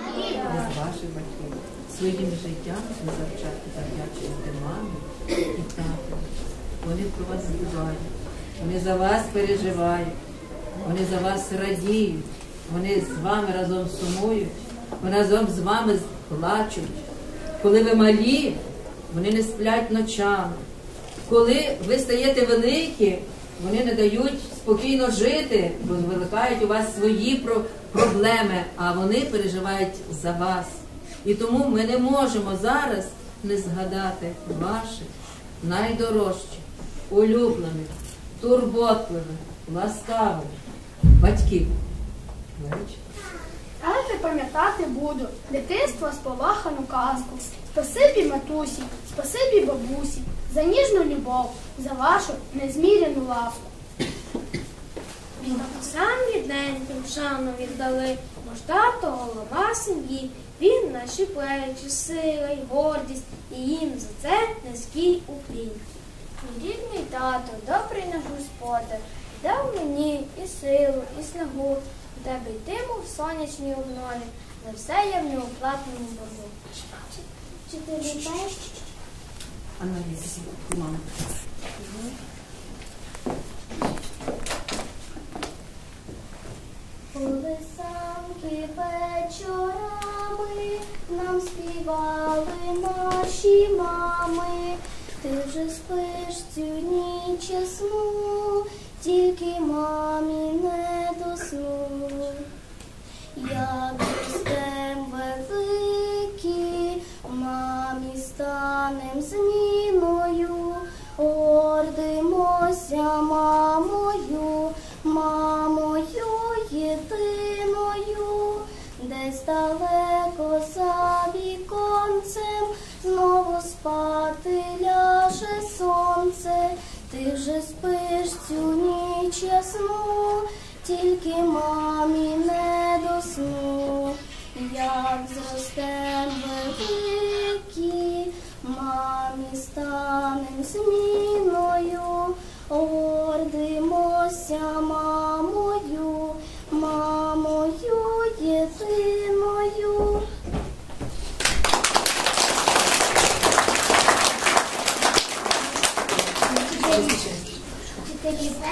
без ваших батьків. Своїм життям ви завдячуєте мамі і тату. Вони про вас збивають, вони за вас переживають, вони за вас радіють, вони з вами разом сумують, вони разом з вами плачуть. Коли ви малі, вони не сплять ночами. Коли ви стаєте великі, вони не дають спокійно жити, бо виникають у вас свої проблеми, а вони переживають за вас. І тому ми не можемо зараз не згадати ваших найдорожчих, улюблених, турботливих, ласкавих батьків. Але пам'ятати буду дитинство сполахану казку. Спасибі матусі, спасибі бабусі, за ніжну любов, за вашу незміряну ласку. Сам рідненьким шану віддали, ж голова сім'ї. Він наші плечі, сила й гордість, і їм за це низький уклін. Мій рідний тато, добрий наш господар, дав мені і силу, і снагу, до тебе йтиму в сонячній обнові, за все я в неоплатному боргу. Чи ти літаєш? Аналіз, мама. Колесанки вечорами нам співали наші мами. Ти вже спиш цю ніч ясну, тільки мамі далеко за віконцем, знову спати ляже сонце, ти вже спиш цю ніч ясну, тільки мамі не до сну, як зростем великі, мамі станем зміною, гордимося мамою, мамою. Thank.